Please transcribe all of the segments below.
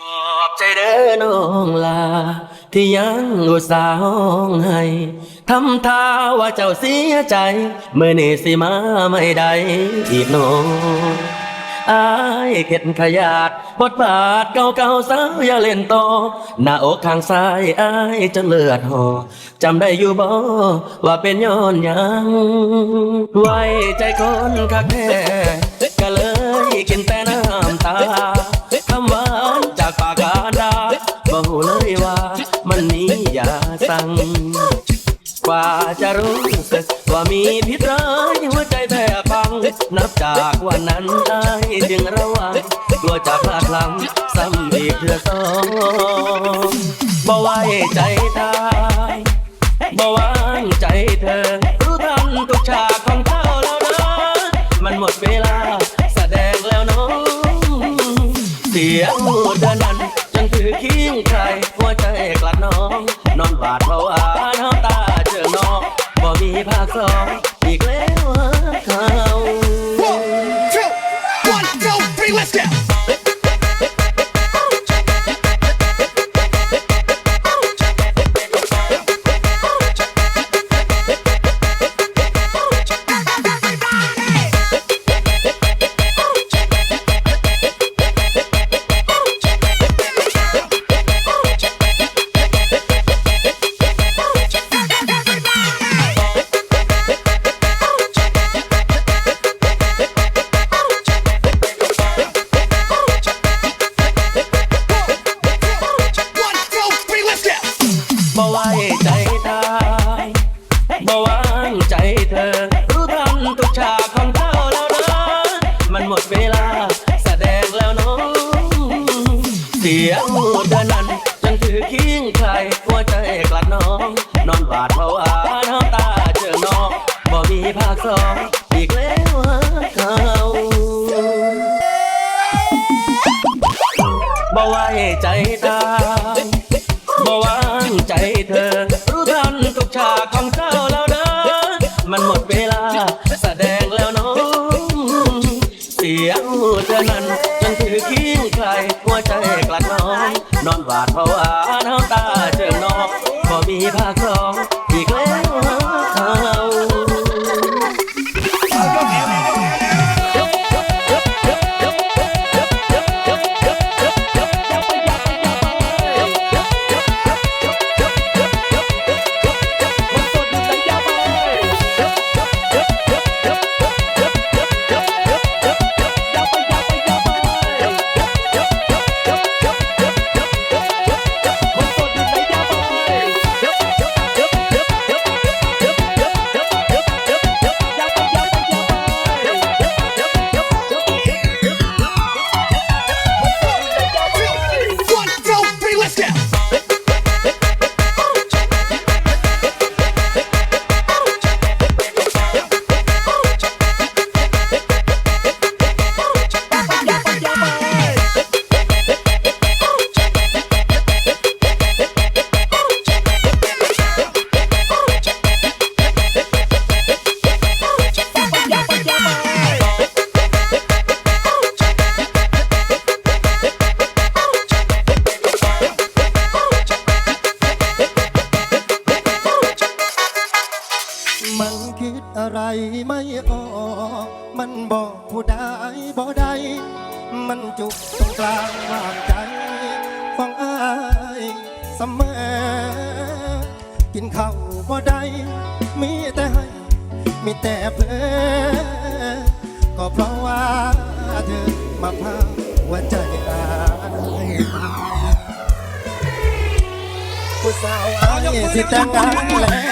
ขอบใจเด้อน้องลา ที่ยังอุตส่าห์ห้องให้ทำท่าว่าเจ้าเสียใจ เมื่อนี่สิมาไม่ได้อีกน้องอายเข็ดขยาดบทบาทเก่าๆสาวอย่าเล่นต่อหน้าอกข้างซ้ายอายจนเลือดหอจำได้อยู่บ่ว่าเป็นย้อนหยัง ไว้ใจคนคักแท้ก็เลยกินแต่น้ำตาคำหวา ง กว่าจะรู้สึกว่ามีพิษร้ายหัวใจแทบพัง นับจากวันนั้นได้จึงระวังกลัวจะพลาดพลั้งซ้ำอีกเทื่อสองบ่ไว้ใจตายบ่วางใจเธอ รู้ทันทุกฉากของเจ้าแล้วนะมันหมดเวลา มี เสียงเดินนั้นจนถือคิ้งใครหัวใจกลัดน้อง นอนบาดเพราะว่าน้ำตาเจอน้องบ่มีภาคสองอีกแล้วเขาบ่ไว้ใจตาบ่วางใจเธอรู้ทันทุกฉากของเจ้ สียงเธอนั้นจนถือขี้ใครหัวใจกลัดน้อง นอนหวาดเพราะว่าน้ำตาเจอน้องก็มีภาคสอง อะไรไม่ออกมันบอกผู้ใดบ่ได้มันจุกตรงกลางวางใจของอายเสมอกินข้าวบ่ได้มีแต่ให้มีแต่เพลก็เพราะว่าเธอมาพาหัวใจอายผู้สาวอายสิแต่งงานแล้ว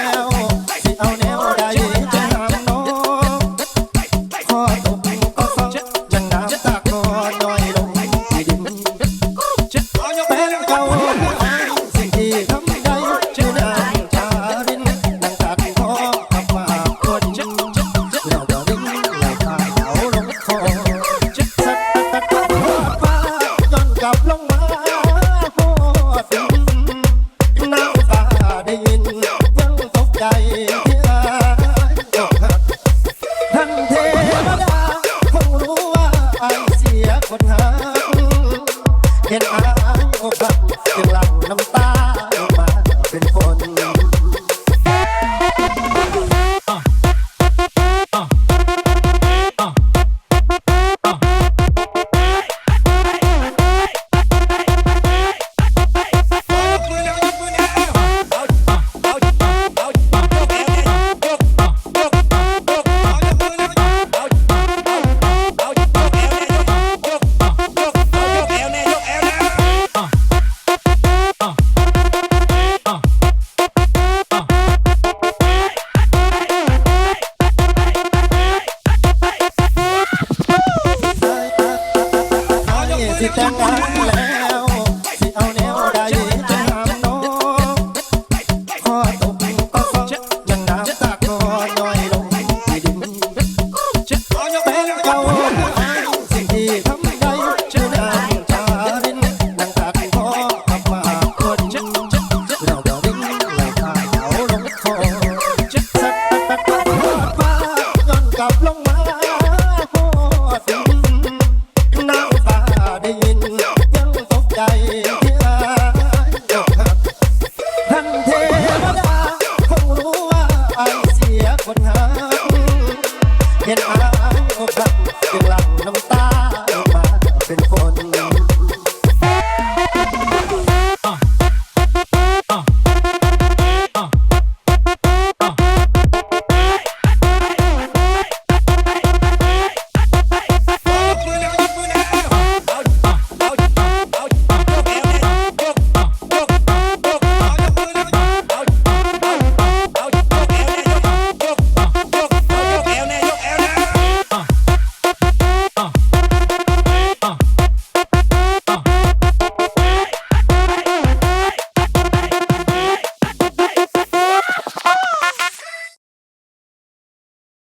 Yeah.